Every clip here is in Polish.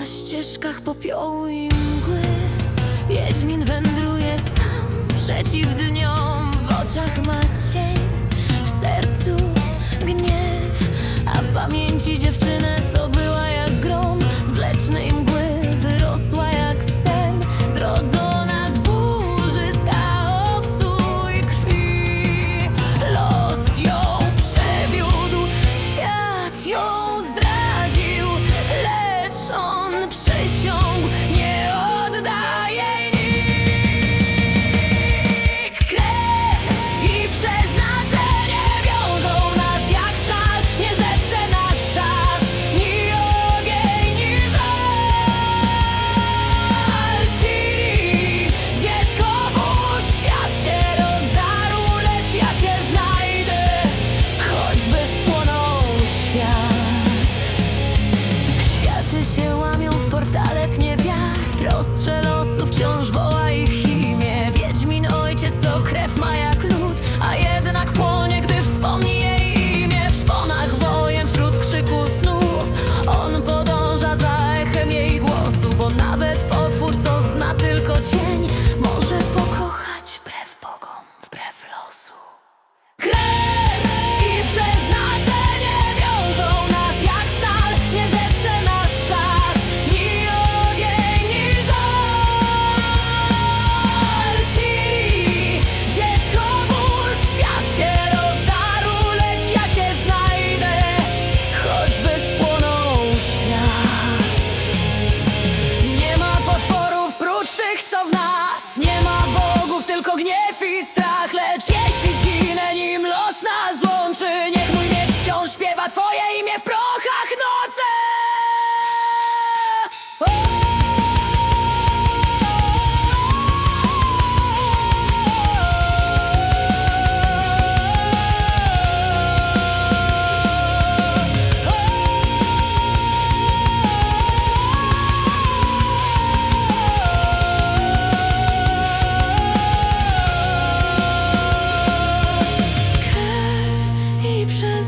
Na ścieżkach popiołu i mgły Wiedźmin wędruje sam przeciw dniom. W oczach ma cień. strzelam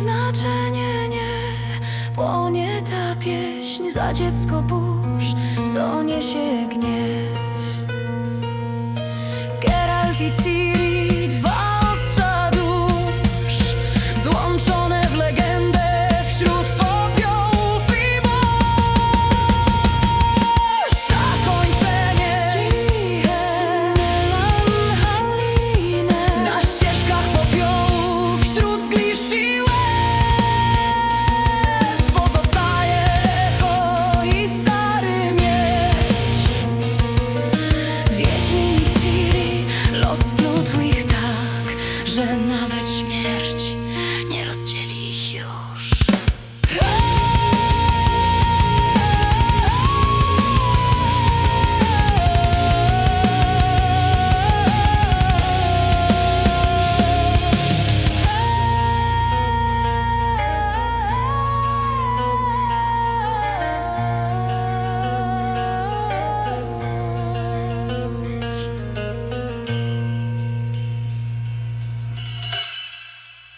znaczenie nie Płonie ta pieśń. Za dziecko burz, co niesie gniew. Geralt i Ciri, dwa ostrza dusz Złączone